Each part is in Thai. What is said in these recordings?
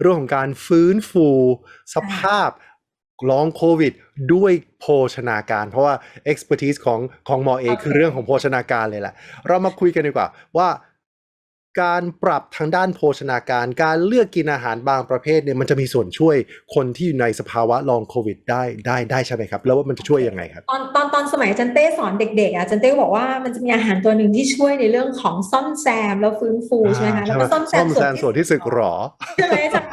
เรื่องของการฟื้นฟูสภาพลองโควิด ด้วยโภชนาการ เพราะว่า expertise ของของหมอเอโอเคคือเรื่องของโภชนาการเลยแหละ เรามาคุยกันดีกว่าว่า การปรับทางด้านโภชนาการ การเลือกกินอาหารบางประเภทเนี่ยมันจะมีส่วนช่วยคนที่อยู่ในสภาวะลองโควิดได้ได้ได้ใช่ไหมครับ แล้วว่ามันจะช่วยยังไงครับ ตอนตอนตอนสมัยอาจันเต้สอนเด็กๆอะอาจันเต้บอกว่ามันจะมีอาหารตัวหนึ่งที่ช่วยในเรื่องของซ่อมแซมแล้วฟื้นฟูใช่ไหมคะแล้วก็ซ่อมแซมซ่อมแซมส่วนที่สึกหรอใช่ไหมอาจารย์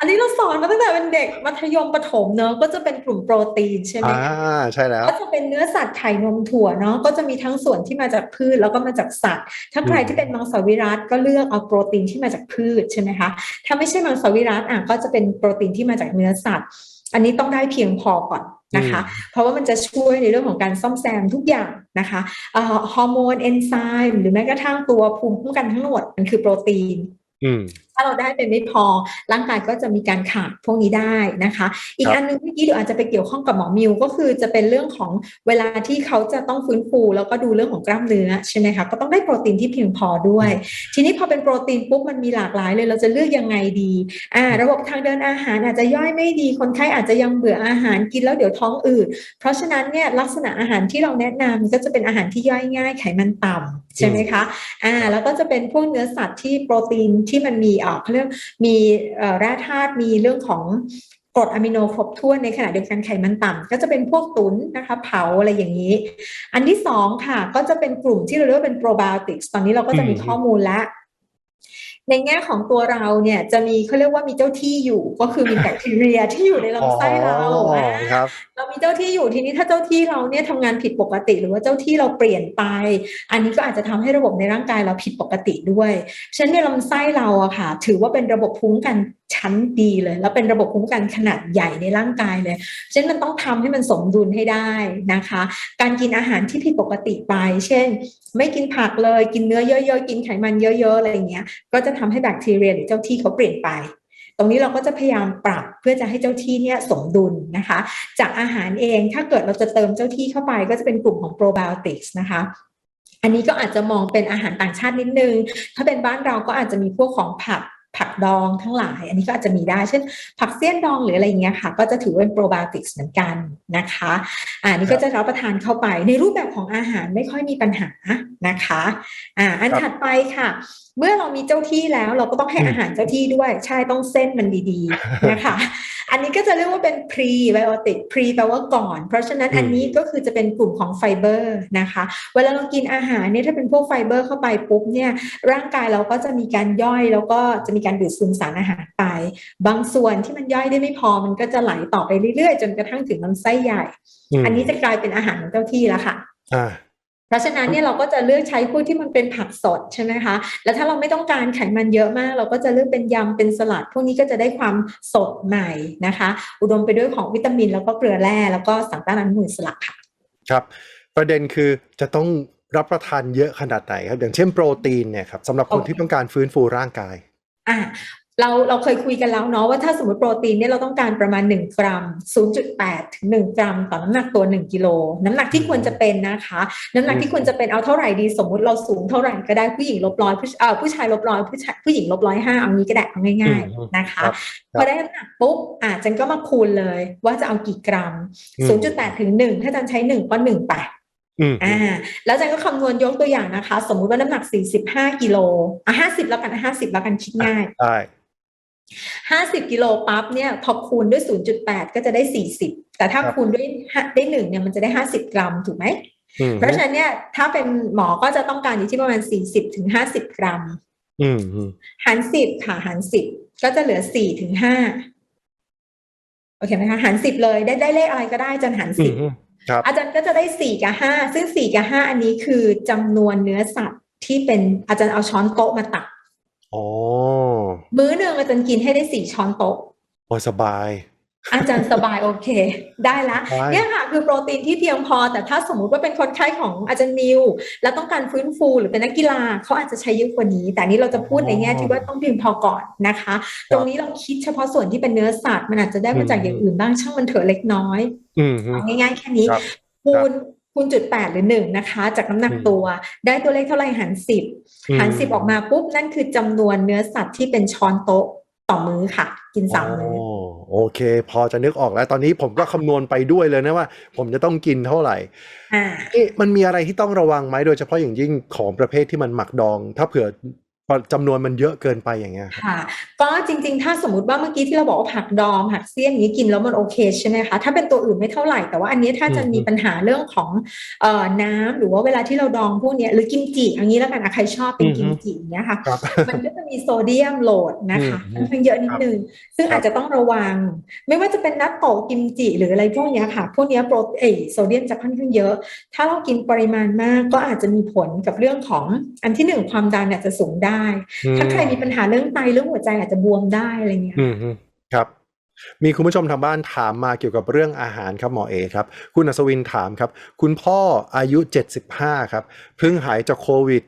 อันนี้เราสอนมาตั้งแต่เป็นเด็กมัธยมประถมเนอะก็จะเป็นกลุ่มโปรตีนใช่ไหมอ่าคะใช่แล้ว ก็จะเป็นเนื้อสัตว์ไข่นมถั่วเนาะก็จะมีทั้งส่วนที่มาจากพืชแล้วก็มาจากสัตว์ ถ้าใครอืมที่เป็นมังสวิรัตก็เลือกเอาโปรตีนที่มาจากพืชใช่ไหมคะถ้าไม่ใช่มังสวิรัตอะก็จะเป็นโปรตีนที่มาจากเนื้อสัตว์ อันนี้ต้องได้เพียงพอก่อนนะคะ เพราะว่ามันจะช่วยในเรื่องของการซ่อมแซมทุกอย่างนะคะเอ่อฮอร์โมนเอนไซม์หรือแม้กระทั่งตัวภูมิคุ้มกันทั้งหมดมันคือโปรตีนอืม ถ้าเราได้เป็นไม่พอ ร่างกายก็จะมีการขาดพวกนี้ได้นะคะ อีกครับอันหนึงเมื่อกี้เดี๋ยวอาจจะไปเกี่ยวข้องกับหมอมิวก็คือจะเป็นเรื่องของเวลาที่เขาจะต้องฟื้นฟู แล้วก็ดูเรื่องของกล้ามเนื้อใช่ไหมคะก็ต้องได้โปรตีนที่เพียงพอด้วย ทีนี้พอเป็นโปรตีนปุ๊บมันมีหลากหลายเลย เราจะเลือกยังไงดีอ่าระบบทางเดินอาหารอาจจะย่อยไม่ดี คนไข้อาจจะยังเบื่ออาหารกินแล้วเดี๋ยวท้องอืดเพราะฉะนั้นเนี่ยลักษณะอาหารที่เราแนะนำก็จะเป็นอาหารที่ย่อยง่ายไขมันต่ำใช่ไหมคะอ่าแล้วก็จะเป็นพวกเนื้อสัตว์ที่โปรตีนที่มันมีเขาเรียกมีแร่ธาตุมีเรื่องของกรดอะมิโนครบถ้วนในขณะเดียวกันไขมันต่ำก็จะเป็นพวกตุ๋นนะคะเผาอะไรอย่างนี้ อันที่สองค่ะก็จะเป็นกลุ่มที่เราเรียกว่าเป็นโปรไบโอติกส์ตอนนี้เราก็จะมีข้อมูลแล้ว ในแง่ของตัวเราเนี่ยจะมีเขาเรียกว่ามีเจ้าที่อยู่ก็คือมีแบคทีเรียที่อยู่ในลำไส้เราอ๋ออ่าครับเรามีเจ้าที่อยู่ทีนี้ถ้าเจ้าที่เราเนี่ยทำงานผิดปกติ หรือว่าเจ้าที่เราเปลี่ยนไป อันนี้ก็อาจจะทำให้ระบบในร่างกายเราผิดปกติด้วยฉะนั้นในลำไส้เราอะค่ะ ถือว่าเป็นระบบภูมิคุ้มกัน ชั้นดีเลย แล้วเป็นระบบภูมิคุ้มกันขนาดใหญ่ในร่างกายเลยฉะนั้นมันต้องทำให้มันสมดุลให้ได้นะคะ การกินอาหารที่ผิดปกติไป เช่น ไม่กินผักเลย กินเนื้อเยอะๆ กินไขมันเยอะๆ อะไรอย่างเงี้ย ก็จะทำให้แบคทีเรียหรือเจ้าที่เขาเปลี่ยนไปตรงนี้เราก็จะพยายามปรับเพื่อจะให้เจ้าที่เนี่ยสมดุลนะคะ จากอาหารเองถ้าเกิดเราจะเติมเจ้าที่เข้าไปก็จะเป็นกลุ่มของโปรไบโอติกส์นะคะอันนี้ก็อาจจะมองเป็นอาหารต่างชาตินิดนึง ถ้าเป็นบ้านเราก็อาจจะมีพวกของผัก ผักดองทั้งหลาย อันนี้ก็อาจจะมีได้เช่น ผักเสี้ยนดองหรืออะไรอย่างเงี้ยค่ะ ก็จะถือว่าเป็นโปรไบโอติกส์เหมือนกันนะคะอ่านี่ก็จะรับประทานเข้าไปในรูปแบบของอาหารไม่ค่อยมีปัญหานะคะอ่าอันครับถัดไปค่ะ เมื่อเรามีเจ้าที่แล้วเราก็ต้องให้อืมอาหารเจ้าที่ด้วย ใช่ต้องเส้นมันดีๆนะคะ อันนี้ก็จะเรียกว่าเป็น pre biotic pre แปลว่าก่อน เพราะฉะนั้นอืมอันนี้ก็คือจะเป็นกลุ่มของไฟเบอร์นะคะ เวลาเรากินอาหารเนี่ยถ้าเป็นพวกไฟเบอร์เข้าไปปุ๊บเนี่ยร่างกายเราก็จะมีการย่อยแล้วก็จะมีการดูดซึมสารอาหารไป บางส่วนที่มันย่อยได้ไม่พอมันก็จะไหลต่อไปเรื่อยๆ จนกระทั่งถึงลำไส้ใหญ่มอันนี้จะกลายเป็นอาหารของเจ้าที่แล้วค่ะ อ่า เพราะฉะนั้นเนี่ยเราก็จะเลือกใช้พวกที่มันเป็นผักสดใช่ไหมคะ แล้วถ้าเราไม่ต้องการไขมันเยอะมาก เราก็จะเลือกเป็นยำเป็นสลัด พวกนี้ก็จะได้ความสดใหม่นะคะ อุดมไปด้วยของวิตามิน แล้วก็เกลือแร่แล้วก็สารต้านอนุมูลอิสระค่ะครับ ประเด็นคือจะต้องรับประทานเยอะขนาดไหนครับ อย่างเช่นโปรตีนเนี่ยครับสำหรับคนโอเคที่ต้องการฟื้นฟูร่างกายอะ เราเราเคยคุยกันแล้วเนาะว่าถ้าสมมติโปรตีนเนี่ยเราต้องการประมาณ 1 กรัม 0.8 ถึง 1 กรัม ต่อน้ำหนักตัว 1 กิโล น้ำหนักที่ควรจะเป็นนะคะ น้ำหนักที่ควรจะเป็นเอาเท่าไหร่ดี สมมุติเราสูงเท่าไหร่ก็ได้ผู้หญิงลบร้อยผู้เอ่อผู้ชายลบร้อยผู้ชายผู้หญิงลบร้อยห้าเอางี้ก็ได้เอาง่ายอืมๆนะคะครับพอได้น้ำหนักปุ๊บอะจันก็มาคูณเลย ว่าจะเอากี่กรัมอืม0.8 ถึง 1 ถ้าจันใช้1ก็1ไปอืมอ่าแล้วจันก็คำนวณยกตัวอย่างนะคะ สมมุติว่าน้ำหนัก 45กิโลอะ50 แล้วกันอะ50 แล้วกันคิดง่ายได้ 50 กิโลปั๊บเนี่ยพอคูณด้วย 0.8 ก็จะได้ 40 แต่ถ้าครับคูณด้วยห้าได้หนึ่งเนี่ยมันจะได้ 50 กรัมถูกไหมอืมเพราะฉะนั้นเนี่ยถ้าเป็นหมอก็จะต้องการอยู่ที่ประมาณ 40ถึง50 กรัมอืมอืมหาร10ค่ะหาร10ก็จะเหลือ4ถึง5โอเคไหมคะหาร10เลยได้ได้เลขอะไรก็ได้จันหารอืม10อืมครับอาจารย์ก็จะได้4กับ5ซึ่ง4กับ5อันนี้คือจำนวนเนื้อสัตว์ที่เป็นอาจารย์เอาช้อนโต๊ะมาตัก อ๋อ มื้อหนึ่งอาจารย์กินให้ได้4ช้อนโต๊ะ โอ้สบาย อาจารย์สบายโอเค ได้ละได้ เนี่ยค่ะคือโปรตีนที่เพียงพอ แต่ถ้าสมมุติว่าเป็นคนไข้ของอาจารย์มิว แล้วต้องการฟื้นฟูหรือเป็นนักกีฬาเขาอาจจะใช้เยอะกว่านี้ แต่อันนี้เราจะพูดในแง่ที่ว่าต้องเพียงพอก่อนนะคะ ตรงนี้เราคิดเฉพาะส่วนที่เป็นเนื้อสัตว์มันอาจจะได้มาจากอย่างอื่นบ้างช่างมันเถอะเล็กน้อยอืมอืมเอาง่ายๆแค่นี้ครับ คูณ คูณจุดแปดหรือหนึ่งนะคะ จากน้ำหนักอืมตัวได้ตัวเลขเท่าไหร่หารสิบอืมหารสิบออกมาปุ๊บ นั่นคือจำนวนเนื้อสัตว์ที่เป็นช้อนโต๊ะต่อมื้อค่ะ กินสามมื้ออ๋อโอเค พอจะนึกออกแล้วตอนนี้ผมก็คำนวณไปด้วยเลยนะว่า ผมจะต้องกินเท่าไหร่อ่าเอ๊ะมันมีอะไรที่ต้องระวังไหมโดยเฉพาะอย่างยิ่งของประเภทที่มันหมักดอง ถ้าเผื่อ จำนวนมันเยอะเกินไปอย่างเงี้ยครับค่ะ ก็จริงๆ ถ้าสมมติว่าเมื่อกี้ที่เราบอกว่าผักดองผักเสี้ยนอย่างนี้กินแล้วมันโอเคใช่ไหมคะถ้าเป็นตัวอื่นไม่เท่าไหร่แต่ว่าอันนี้ถ้าจะอืมมีปัญหาเรื่องของเอ่อน้ำหรือว่าเวลาที่เราดองพวกเนี้ยหรือกิมจิอย่างนี้แล้วกันอะใครชอบเป็นอือฮึกิมจิอย่างเนี้ยค่ะครับมันก็จะมีโซเดียมโหลดนะคะอืมค่อนข้างเยอะนิดนึงซึ่งครับอาจจะต้องระวัง ไม่ว่าจะเป็นนัตโตะกิมจิ หรืออะไรพวกเนี้ยค่ะ พวกเนี้ยโปรเอยโซเดียมจะค่อนข้างเยอะ ถ้าเรากินปริมาณมากก็อาจจะมีผลกับเรื่องของอันที่หนึ่งความดันอาจจะสูงได้ถ้าใครมีปัญหาเรื่องไตเรื่องหัวใจอาจจะบวมได้อะไรเงี้ยอืมฮึครับ มีคุณผู้ชมทางบ้านถามมาเกี่ยวกับเรื่องอาหารครับหมอเอครับ คุณอัศวินถามครับ คุณพ่ออายุ 75 ครับเพิ่งหายจากโควิด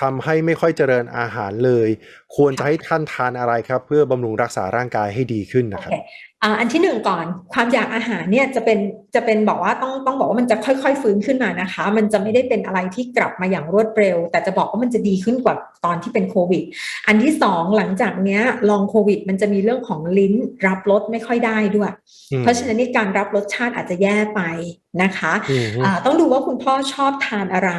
ทำให้ไม่ค่อยเจริญอาหารเลย ควรจะให้ท่านทานอะไรครับ เพื่อบำรุงรักษาร่างกายให้ดีขึ้นโอนะครับเคอ่าอันที่หนึ่งก่อนความอยากอาหารเนี่ยจะเป็นจะเป็นบอกว่าต้องต้องบอกว่ามันจะค่อยๆฟื้นขึ้นมานะคะ มันจะไม่ได้เป็นอะไรที่กลับมาอย่างรวดเร็ว แต่จะบอกว่ามันจะดีขึ้นกว่าตอนที่เป็นโควิด อันที่สองหลังจากเนี้ยลองโควิด มันจะมีเรื่องของลิ้นรับรสไม่ค่อยได้ด้วยอืมเพราะฉะนั้นในการรับรสชาติอาจจะแย่ไปนะคะอืมฮึอ่าต้องดูว่าคุณพ่อชอบทานอะไร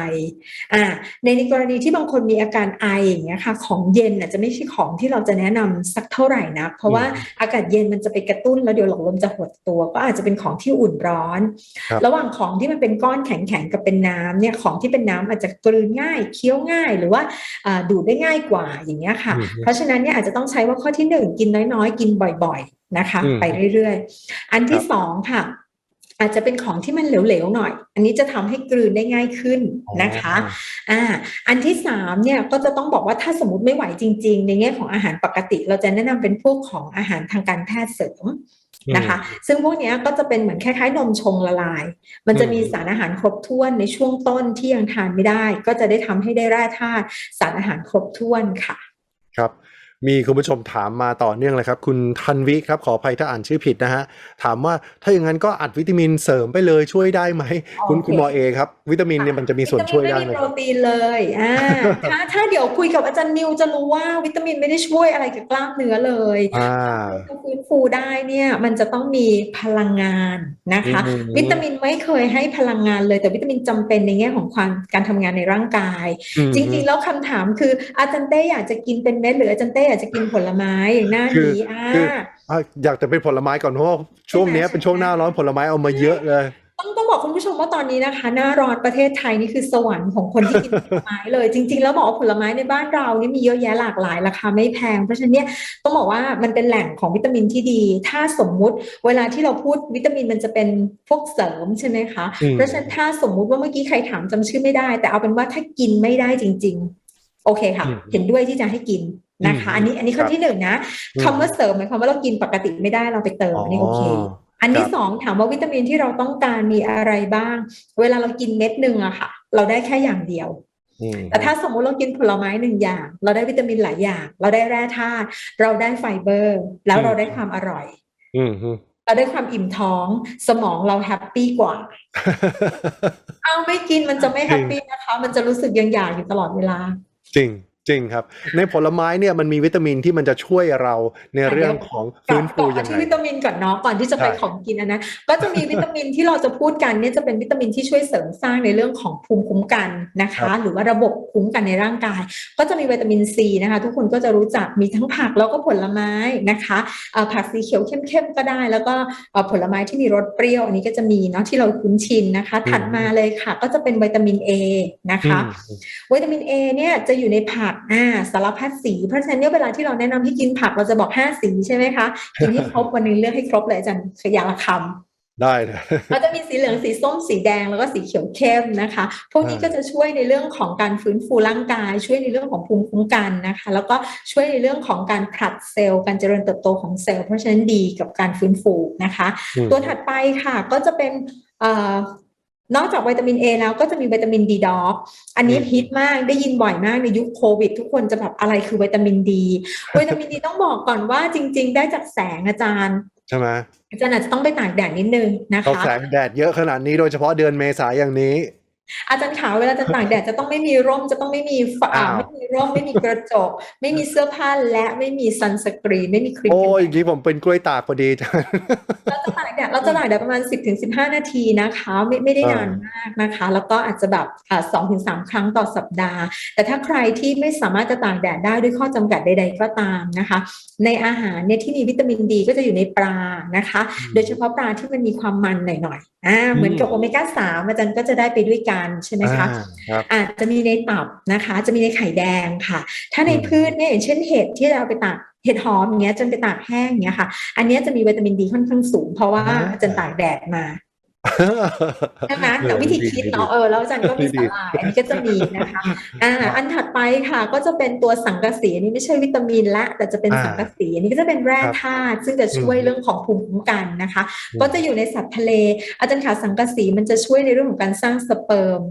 อ่าในในกรณีที่บางคนมีอาการไออย่างเงี้ยค่ะของเย็นอาจจะไม่ใช่ของที่เราจะแนะนำสักเท่าไหร่นะเพราะว่าอากาศเย็นมันจะไปกระตุ้นแล้วเดี๋ยวหลอดลมจะหดตัว ก็อาจจะเป็นของที่อุ่นร้อนครับระหว่างของที่มันเป็นก้อนแข็งๆกับเป็นน้ำเนี่ยของที่เป็นน้ำอาจจะกลืนง่ายเคี้ยวง่ายหรือว่าอ่าดูดได้ง่ายกว่าอย่างเงี้ยค่ะอืมฮึเพราะฉะนั้นเนี่ยอาจจะต้องใช้ว่าข้อที่หนึ่งกินน้อยๆ กินบ่อยๆนะคะอืมไปเรื่อยๆ อันที่สองค่ะ อาจจะเป็นของที่มันเหลวๆหน่อย อันนี้จะทำให้กลืนได้ง่ายขึ้นนะคะ อ่า อันที่สามเนี่ยก็จะต้องบอกว่าถ้าสมมติไม่ไหวจริง ๆ ในแง่ของอาหารปกติ เราจะแนะนำเป็นพวกของอาหารทางการแพทย์เสริมนะคะ ซึ่งพวกเนี้ยก็จะเป็นเหมือนคล้ายๆนมชงละลาย มันจะมีสารอาหารครบถ้วนในช่วงต้นที่ยังทานไม่ได้ ก็จะได้ทำให้ได้แร่ธาตุสารอาหารครบถ้วนค่ะ ครับ มีคุณผู้ชมถามมาต่อเนื่องเลยครับ คุณทันวิครับขออภัยถ้าอ่านชื่อผิดนะฮะ ถามว่าถ้าอย่างนั้นก็อัดวิตามินเสริมไปเลยช่วยได้ไหม คุณโอเคคุณหมอเอครับ วิตามินเนี่ยมันจะมีส่วนช่วยได้วิไหมตามินไม่มีคโปรับรตีนเลยอ่าถ้าถ้าเดี๋ยวคุยกับอาจารย์นิวจะรู้ว่าวิตามินไม่ได้ช่วยอะไรกับกล้ามเนื้อเลยอ่าจะฟื้นฟูได้เนี่ยมันจะต้องมีพลังงานนะคะอืมวิตามินไม่เคยให้พลังงานเลย แต่วิตามินจำเป็นในแง่ของความการทำงานในร่างกายอืมจริง ๆ แล้วคำถามคืออาจารย์เต้อยากจะกินเป็นเม็ดหรืออาจารย์เต้อยากจะกินผลไม้อย่างหน้าคือนี้อ่าคืออะอยากจะเป็นผลไม้ก่อนเพราะว่าช่วงเนี้ยใช่ไหมเป็นช่วงหน้าร้อนผลไม้เอามาเยอะเลยต้องต้องบอกคุณผู้ชมว่าตอนนี้นะคะ หน้าร้อนประเทศไทยนี่คือสวรรค์ของคนที่กินผลไม้เลย จริง ๆ แล้วบอกว่าผลไม้ในบ้านเรานี่มีเยอะแยะหลากหลายราคาไม่แพง เพราะฉะนั้นเนี่ยต้องบอกว่ามันเป็นแหล่งของวิตามินที่ดี ถ้าสมมุติเวลาที่เราพูดวิตามินมันจะเป็นพวกเสริมใช่ไหมคะอืมเพราะฉะนั้นถ้าสมมุติว่าเมื่อกี้ใครถามจำชื่อไม่ได้ แต่เอาเป็นว่าถ้ากินไม่ได้จริง ๆ โอเคค่ะอืมเห็นด้วยที่จะให้กิน นะคะอืมอันนี้อันนี้ข้อครับที่หนึ่งนะอืมคำว่าเสริมหมายความว่าเรากินปกติไม่ได้เราไปเติมอันนี้โอเคอันคที่รับสองถามว่าวิตามินที่เราต้องการมีอะไรบ้าง เวลาเรากินเม็ดหนึ่งอะค่ะ เราได้แค่อย่างเดียวอืมแต่ถ้าสมมุติเรากินผลไม้หนึ่งอย่าง เราได้วิตามินหลายอย่าง เราได้แร่ธาตุเราได้ไฟเบอร์ แล้วเราได้ความอร่อยอืมฮึเราได้ความอิ่มท้องสมองเราแฮปปี้กว่า เอาไม่กินมันจะไม่แฮปปี้นะคะ มันจะรู้สึกยังอยากอยู่ตลอดเวลา จริง จริงครับ ในผลไม้เนี่ยมันมีวิตามินที่มันจะช่วยเราในเรื่องของกลัฟื้บนต่ฟูอยังไงที่วิตามินก่อนเนาะก่อนที่จะไปใช่ของกินอันนะก็จะมีวิตามินที่เราจะพูดกันเนี่ยจะเป็นวิตามินที่ช่วยเสริมสร้างในเรื่องของภูมิคุ้มกันนะคะ หรือว่าระบบคุ้มกันในร่างกาย ก็จะมีวิตามินซีนะคะ ทุกคนก็จะรู้จักมีทั้งผักแล้วก็ผลไม้นะคะเอ่อผักสีเขียวเข้มๆก็ได้ แล้วก็เอ่อผลไม้ที่มีรสเปรี้ยวอันนี้ก็จะมีเนาะที่เราคุ้นชินนะคะถัดมาเลยค่ะ ก็จะเป็นวิตามิน A นะคะอืมวิตามิน A เนี่ยจะอยู่ในผักอ่าสารพัดสี เพราะฉะนั้นเนี่ยเวลาที่เราแนะนำให้กินผักเราจะบอก5สีใช่ไหมคะกินให้ครบวันหนึงเลือกให้ครบเลยอาจารย์ขยางละคำได้นะเราจะมีสีเหลืองสีส้มสีแดงแล้วก็สีเขียวเข้มนะคะ พวกนี้อ่าก็จะช่วยในเรื่องของการฟื้นฟูร่างกาย ช่วยในเรื่องของภูมิคุ้มกันนะคะ แล้วก็ช่วยในเรื่องของการผลัดเซลล์การเจริญเติบโตของเซลล์เพราะฉะนั้นดีกับการฟื้นฟูนะคะอืมตัวถัดไปค่ะก็จะเป็นเอ่อ นอกจากวิตามิน A แล้วก็จะมีวิตามินดีด็อกอันนี้อืมฮิตมากได้ยินบ่อยมากในยุคโควิด ทุกคนจะแบบอะไรคือวิตามินดีวิตามินดีต้องบอกก่อนว่าจริง ๆ ได้จากแสงอาจารย์ใช่ไหมอาจารย์อาจจะต้องไปตากแดดนิดนึงนะเราคะแสงแดดเยอะขนาดนี้โดยเฉพาะเดือนเมษายนอย่างนี้ อาจารย์ขาวเวลาจะตากแดดจะต้องไม่มีร่มจะต้องไม่มีฝาอ้าวไม่มีร่มไม่มีกระจก ไม่มีเสื้อผ้าและไม่มีซันสกรีนไม่มีครีมโอ้กันยแดอดย่างนี้ผมเป็นกล้วยตากพอดีจ้ะเราจะตากแดดเราจะตากแดดประมาณ 10-15ถึงนาทีนะคะ ไม่ไม่ได้อ่านนานมากนะคะ แล้วก็อาจจะแบบอ่าสองถึงสามครั้งต่อสัปดาห์ แต่ถ้าใครที่ไม่สามารถจะตากแดดได้ด้วยข้อจำกัดใด ๆ ก็ตามนะคะ ในอาหารเนี่ยที่มีวิตามินดีก็จะอยู่ในปลานะคะ โดยเฉพาะปลาที่มันมีความมันหน่อยๆอ่าเหมือนกับโอเมก้าสามอาจารย์ก็จะได้ไปด้วยกันใช่ไหมคะอ่าครับอาจจะมีในตับนะคะ จะมีในไข่แดงค่ะ ถ้าในอืมพืชเนี่ยอย่างเช่นเห็ดที่เราไปตากเห็ดหอมอย่างเงี้ยจนไปตากแห้งอย่างเงี้ยค่ะ อันเนี้ยจะมีวิตามินดีค่อนข้างสูง เพราะว่าอาจารย์ตากแดดมา ใช่ไหมแต่วิธีคิดเนาะเออแล้วอาจารย์ก็มีสาหร่ายอันนี้ก็จะมีนะคะอ่าอันถัดไปค่ะก็จะเป็นตัวสังกะสีอันนี้ไม่ใช่วิตามินละ แต่จะเป็นอ่าสังกะสีอันนี้ก็จะเป็นแร่ครับธาตุซึ่งจะช่วยอืมเรื่องของภูมิคุ้มกันนะคะอืมก็จะอยู่ในสัตว์ทะเล อาจารย์ขาสังกะสีมันจะช่วยในเรื่องของการสร้างสเปิร์ม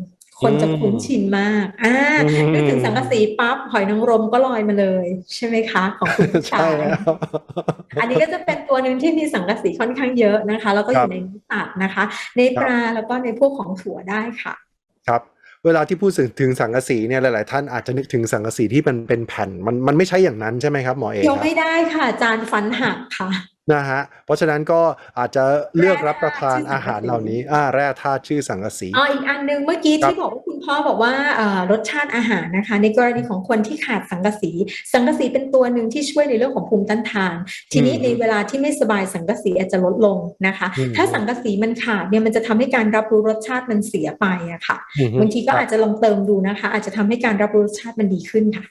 คนจะคุ้นชินมาก อ่าอืมนึกถึงสังกะสีปั๊บหอยนางรมก็ลอยมาเลย ใช่ไหมคะ ของคุณผู้ใช่ชายแล้วอันนี้ก็จะเป็นตัวหนึ่งที่มีสังกะสีค่อนข้างเยอะนะคะ แล้วก็อครัยู่บในเนื้อสัตว์นะคะ ในปลาแล้วก็ในพวกของถั่วได้ค่ะ ครับ เวลาที่พูดถึงสังกะสีเนี่ยหลาย ๆ ท่านอาจจะนึกถึงสังกะสีที่มันเป็นแผ่นมันมันไม่ใช่อย่างนั้นใช่ไหมครับหมอเอกเดี๋ยวครับไม่ได้ค่ะอาจานฟันหักค่ะ นะฮะ เพราะฉะนั้นก็อาจจะเลือกรับประทานแร่ธาตุอาหารเหล่านี้อ่าแร่ธาตุชื่อสังกะสีอ๋ออีกอันหนึงเมื่อกี้ครับที่บอกว่าคุณพ่อบอกว่าเอ่อรสชาติอาหารนะคะ ในกรณีของคนที่ขาดสังกะสี สังกะสีเป็นตัวหนึ่งที่ช่วยในเรื่องของภูมิต้านทาน ทีนี้อืมในเวลาที่ไม่สบายสังกะสีอาจจะลดลงนะคะอืมถ้าสังกะสีมันขาดเนี่ยมันจะทำให้การรับรู้รสชาติมันเสียไปอะค่ะอือฮึบางทีก็ครับอาจจะลองเติมดูนะคะ อาจจะทำให้การรับรู้รสชาติมันดีขึ้นค่ะ